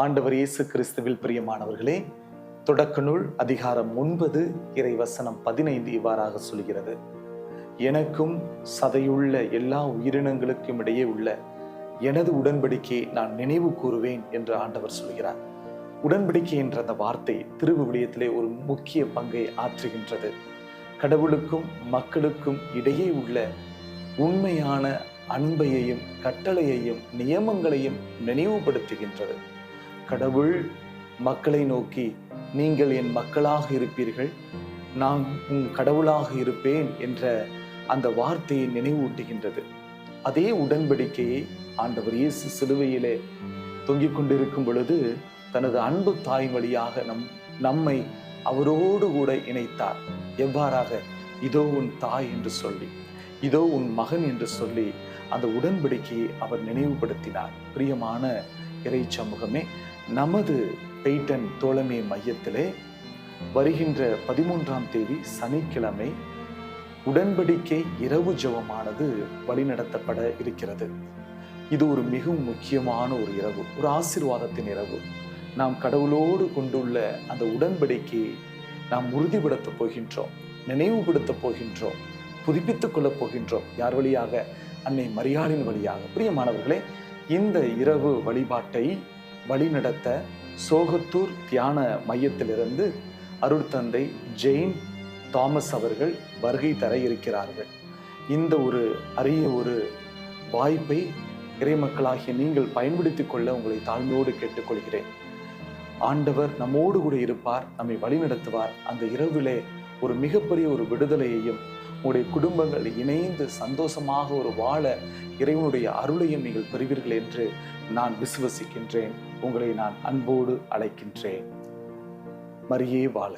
ஆண்டவர் இயேசு கிறிஸ்துவில் பிரியமானவர்களே தொடக்க நூல் அதிகாரம் ஒன்பது இறை வசனம் பதினைந்து இவ்வாறாக சொல்கிறது. எனக்கும் சதையுள்ள எல்லா உயிரினங்களுக்கும் இடையே உள்ள எனது உடன்படிக்கையை நான் நினைவு கூறுவேன் என்று ஆண்டவர் சொல்கிறார். உடன்படிக்கை என்ற அந்த வார்த்தை திருவிவிலியத்திலே ஒரு முக்கிய பங்கை ஆற்றுகின்றது. கடவுளுக்கும் மக்களுக்கும் இடையே உள்ள உண்மையான அன்பையையும் கட்டளையையும் நியமங்களையும் நினைவுபடுத்துகின்றது. கடவுள் மக்களை நோக்கி நீங்கள் என் மக்களாக இருப்பீர்கள் நான் உன் கடவுளாக இருப்பேன் என்ற அந்த வார்த்தையை நினைவூட்டுகின்றது. அதே உடன்படிக்கையை ஆண்டவர் இயேசு சிலுவையிலே தொங்கிக் கொண்டிருக்கும் பொழுது தனது அன்பு தாய் வழியாக நம் நம்மை அவரோடு கூட இணைத்தார். எவ்வாறாக? இதோ உன் தாய் என்று சொல்லி இதோ உன் மகன் என்று சொல்லி அந்த உடன்படிக்கையை அவர் நினைவுபடுத்தினார். பிரியமான இறை சமூகமே நமது பெய்டன் தோழமை மையத்திலே வருகின்ற பதிமூன்றாம் தேதி சனிக்கிழமை உடன்படிக்கை இரவு ஜபமானது வழிநடத்தப்பட இருக்கிறது. இது ஒரு மிகவும் முக்கியமான ஒரு இரவு ஒரு ஆசிர்வாதத்தின் இரவு. நாம் கடவுளோடு கொண்டுள்ள அந்த உடன்படிக்கையை நாம் உறுதிப்படுத்தப் போகின்றோம் நினைவுபடுத்தப் போகின்றோம் புதுப்பித்துக் கொள்ளப் போகின்றோம். யார் வழியாக? அன்னை மரியாளின் வழியாக. பிரியமானவர்களே இந்த இரவு வழிபாட்டை வழிநடத்த சோகத்தூர் தியான மையத்திலிருந்து அருட்தந்தை ஜெயின் தாமஸ் அவர்கள் வருகை தர இருக்கிறார்கள். இந்த ஒரு அரிய ஒரு வாய்ப்பை இறைமக்களாகிய நீங்கள் பயன்படுத்திக் கொள்ள உங்களை தாழ்மையோடு கேட்டுக்கொள்கிறேன். ஆண்டவர் நம்மோடு கூட இருப்பார் நம்மை வழிநடத்துவார். அந்த இரவிலே ஒரு மிகப்பெரிய ஒரு விடுதலையையும் உங்களுடைய குடும்பங்கள் இணைந்து சந்தோஷமாக ஒரு வாழ இறைவனுடைய அருளையும் நீங்கள் பெறுவீர்கள் என்று நான் விசுவசிக்கின்றேன். உங்களை நான் அன்போடு அழைக்கின்றேன். மரியே வாழ்க.